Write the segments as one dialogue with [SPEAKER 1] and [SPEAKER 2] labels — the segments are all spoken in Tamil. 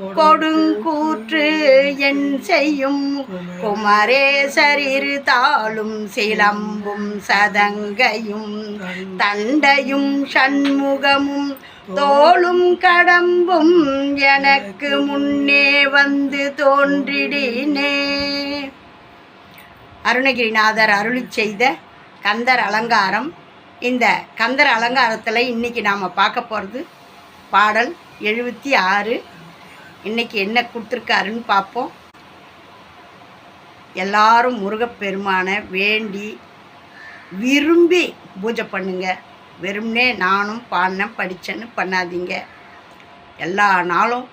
[SPEAKER 1] கொடுங்கூற்று என் செய்யும் குமரேசரிரு தாளும் சிலம்பும் சதங்கையும் தண்டையும் சண்முகமும் தோளும் கடம்பும் எனக்கு முன்னே வந்து தோன்றிடினே. அருணகிரிநாதர் அருளி செய்த கந்தர் அலங்காரம். இந்த கந்தர் அலங்காரத்தில் இன்றைக்கி நாம் பார்க்க போகிறது பாடல் எழுபத்தி ஆறு. இன்றைக்கி என்ன கொடுத்துருக்காருன்னு பார்ப்போம். எல்லாரும் முருகப்பெருமானை வேண்டி விரும்பி பூஜை பண்ணுங்க. வெறும்னே நானும் பாடினேன் படித்தேன்னு பண்ணாதீங்க. எல்லா நாளும்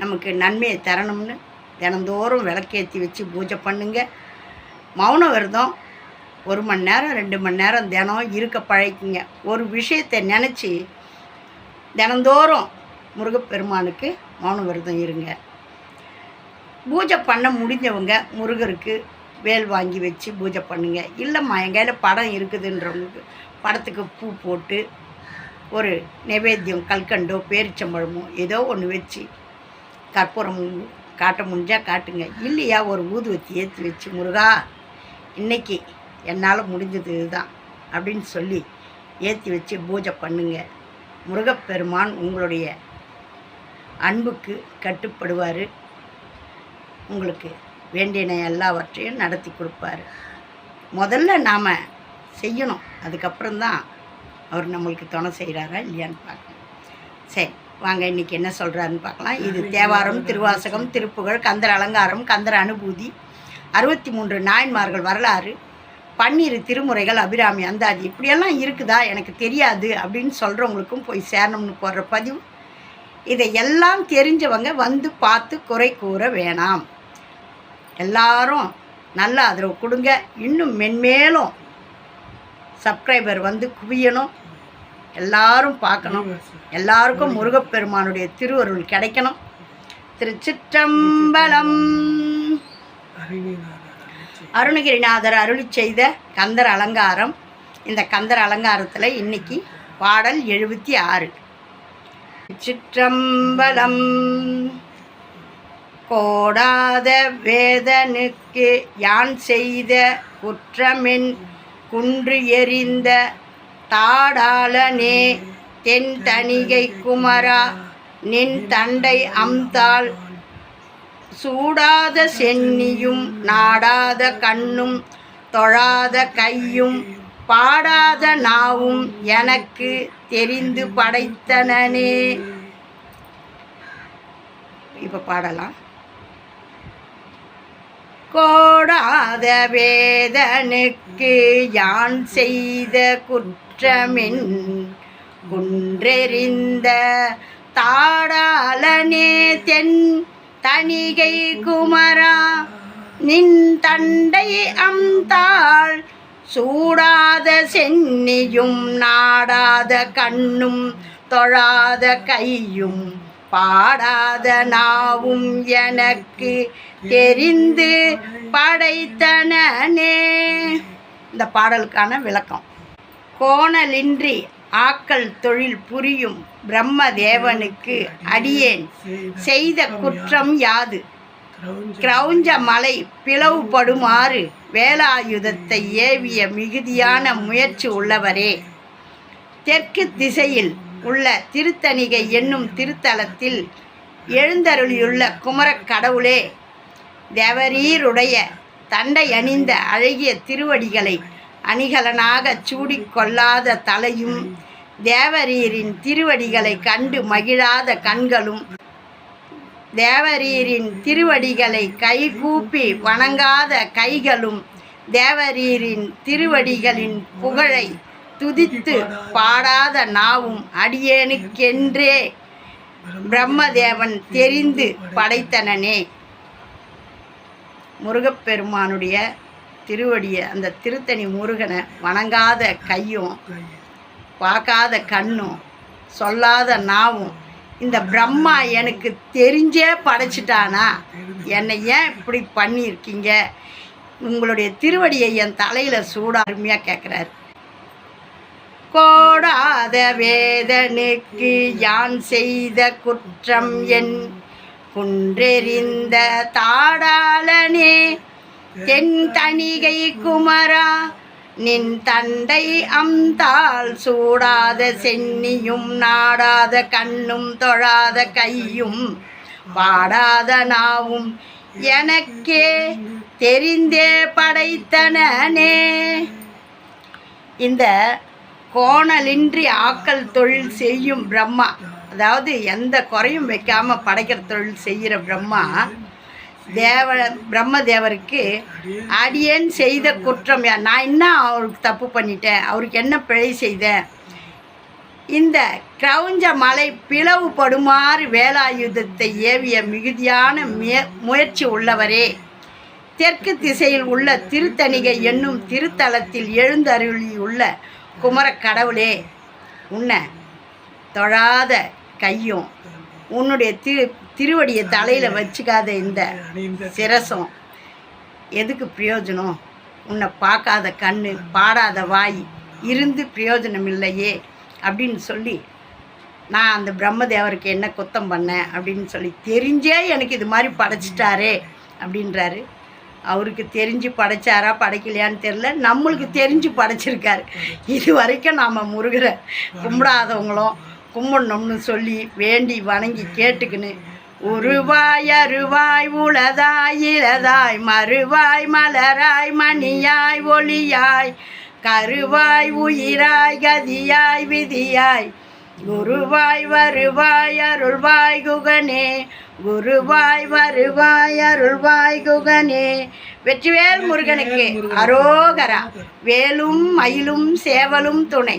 [SPEAKER 1] நமக்கு நன்மையை தரணும்னு தினந்தோறும் விளக்கேற்றி வச்சு பூஜை பண்ணுங்க. மௌன விரதம் ஒரு மணி நேரம் ரெண்டு மணி நேரம் தினம் இருக்க பழகிக்குங்க. ஒரு விஷயத்தை நினச்சி தினந்தோறும் முருகப்பெருமானுக்கு மௌன விரதம் இருங்க. பூஜை பண்ண முடிஞ்சவங்க முருகருக்கு வேல் வாங்கி வச்சு பூஜை பண்ணுங்க. இல்லைம்மா என் கையில் படம் இருக்குதுன்றவங்களுக்கு படத்துக்கு பூ போட்டு ஒரு நைவேத்தியம் கல்கண்டோ பேரிச்சம்பழமோ ஏதோ ஒன்று வச்சு கற்பூரம் காட்ட முடிஞ்சால் காட்டுங்க. இல்லையா ஒரு ஊதுவத்தி ஏற்றி வச்சு முருகா இன்னைக்கு என்னால் முடிஞ்சது இதுதான் அப்படின்னு சொல்லி ஏற்றி வச்சு பூஜை பண்ணுங்க. முருகப்பெருமான் உங்களுடைய அன்புக்கு கட்டுப்படுவார். உங்களுக்கு வேண்டின எல்லாவற்றையும் நடத்தி கொடுப்பாரு. முதல்ல நாம் செய்யணும். அதுக்கப்புறம்தான் அவர் நம்மளுக்கு துணை செய்கிறாரா இல்லையான்னு பார்க்கணும். சரி வாங்க இன்றைக்கி என்ன சொல்கிறாருன்னு பார்க்கலாம். இது தேவாரம் திருவாசகம் திருப்புகழ் கந்தர் அலங்காரம் கந்தர் அனுபூதி அறுபத்தி மூன்று நாயன்மார்கள் வரலாறு பன்னிரு திருமுறைகள் அபிராமி அந்தாதி இப்படியெல்லாம் இருக்குதா? எனக்கு தெரியாது அப்படின்னு சொல்கிறவங்களுக்கும் போய் சேரணும்னு போடுற பதிவு. இதை எல்லாம் தெரிஞ்சவங்க வந்து பார்த்து குறை கூற வேணாம். எல்லாரும் நல்ல ஆதரவு கொடுங்க. இன்னும் மென்மேலும் சப்ஸ்கிரைபர் வந்து குவியணும். எல்லாரும் பார்க்கணும். எல்லாருக்கும் முருகப்பெருமானுடைய திருவருள் கிடைக்கணும். திருச்சிற்றம்பலம். அருணகிரிநாதர் அருளி செய்த கந்தர் அலங்காரம். இந்த கந்தர் அலங்காரத்தில் இன்னைக்கு பாடல் எழுபத்தி ஆறு. சிற்றம்பலம் கோடாத வேதனுக்கு யான் செய்த குற்றமென் குன்று எறிந்த தாடாளனே தென் தணிகை குமரா நின் தண்டை அம்தாள். சூடாத சென்னியும் நாடாத கண்ணும் தொழாத கையும் பாடாத நாவும் எனக்கு தெரிந்து படைத்தனனே. இப்போ பாடலாம். கோடாத வேதனுக்கு யான் செய்த குற்றமின் குன்றெறிந்த தாடாளனே தென் தணிகை குமரா. நின் தண்டை அம்தாள் சூடாத சென்னியும் நாடாத கண்ணும் தொழாத கையும் பாடாத நாவும் எனக்கு தெரிந்து படைத்தனே இந்த பாடலுக்கான விளக்கம். கோணலின்றி ஆக்கல் தொழில் புரியும் பிரம்ம தேவனுக்கு அடியேன். செய்த குற்றம் யாது? கிரௌஞ்ச மலை பிளவுபடுமாறு வேலாயுதத்தை ஏவிய மிகுதியான முயற்சி உள்ளவரே. தெற்கு திசையில் உள்ள திருத்தணிகை என்னும் திருத்தலத்தில் எழுந்தருளியுள்ள குமரக் கடவுளே தேவரீருடைய தண்டை அணிந்த அழகிய திருவடிகளை அணிகலனாக சூடிக்கொள்ளாத தலையும் தேவரீரின் திருவடிகளை கண்டு மகிழாத கண்களும் தேவரீரின் திருவடிகளை கைகூப்பி வணங்காத கைகளும் தேவரீரின் திருவடிகளின் புகழை துதித்து பாடாத நாவும் அடியேனுக்கென்றே பிரம்மதேவன் தெரிந்து படைத்தனனே. முருகப்பெருமானுடைய திருவடியை அந்த திருத்தணி முருகனை வணங்காத கையும் பார்க்காத கண்ணும் சொல்லாத நாவும் இந்த பிரம்மா எனக்கு தெரிஞ்சே படைச்சிட்டானா? என்னை ஏன் இப்படி பண்ணியிருக்கீங்க? உங்களுடைய திருவடியை என் தலையில் சூட அருமையாக கேட்குறாரு கோடாத வேதனுக்கு யான் செய்த குற்றம் என் குன்றெறிந்த தாடாளனே தென் தணிகை குமரா நின் தண்டை அம்தால் சூடாத சென்னியும் நாடாத கண்ணும் தொழாத கையும் பாடாத நாவும் எனக்கே தெரிந்தே படைத்தனனே. இந்த கோணலின்றி ஆக்கல் தொழில் செய்யும் பிரம்மா அதாவது எந்த குறையும் வைக்காமல் படைக்கிற தொழில் செய்கிற பிரம்மா தேவ பிரம்ம தேவருக்கு அடியேன் செய்த குற்றம் நான் என்ன அவருக்கு தப்பு பண்ணிட்டேன்? அவருக்கு என்ன பிழை செய்தேன்? இந்த கிரௌஞ்ச மலை பிளவுபடுமாறு வேலாயுதத்தை ஏவிய மிகுதியான முய முயற்சி உள்ளவரே. தெற்கு திசையில் உள்ள திருத்தணிகை என்னும் திருத்தலத்தில் எழுந்தருளியுள்ள குமரக் கடவுளே உன்னை தொழாத கையும் உன்னுடைய திரு திருவடியை தலையில் வச்சுக்காத இந்த சிரசம். எதுக்கு பிரயோஜனம்? உன்னை பார்க்காத கண்ணு பாடாத வாய் இருந்து பிரயோஜனம் இல்லையே அப்படின்னு சொல்லி நான் அந்த பிரம்மதேவருக்கு என்ன குத்தம் பண்ணேன் அப்படின்னு சொல்லி தெரிஞ்சே எனக்கு இது மாதிரி படைச்சிட்டாரே அப்படின்றாரு. அவருக்கு தெரிஞ்சு படைச்சாரா படைக்கலையான்னு தெரில நம்மளுக்கு தெரிஞ்சு படைச்சிருக்காரு. இது வரைக்கும் நாம் முருகரை கும்பிடாதவங்களும் கும்பிடணும்னு சொல்லி வேண்டி வணங்கி கேட்டுக்கின்னு உருவாய் அருவாய் உளதாய் இளதாய் மறுவாய் மலராய் மணியாய் ஒளியாய் கருவாய் உயிராய் கதியாய் விதியாய் குருவாய் வருவாய் அருள்வாய் குகனே குருவாய் வருவாய் அருள்வாய் குகனே. வெற்றிவேல் முருகனுக்கு அரோகரா வேலும் மயிலும் சேவலும் துணை.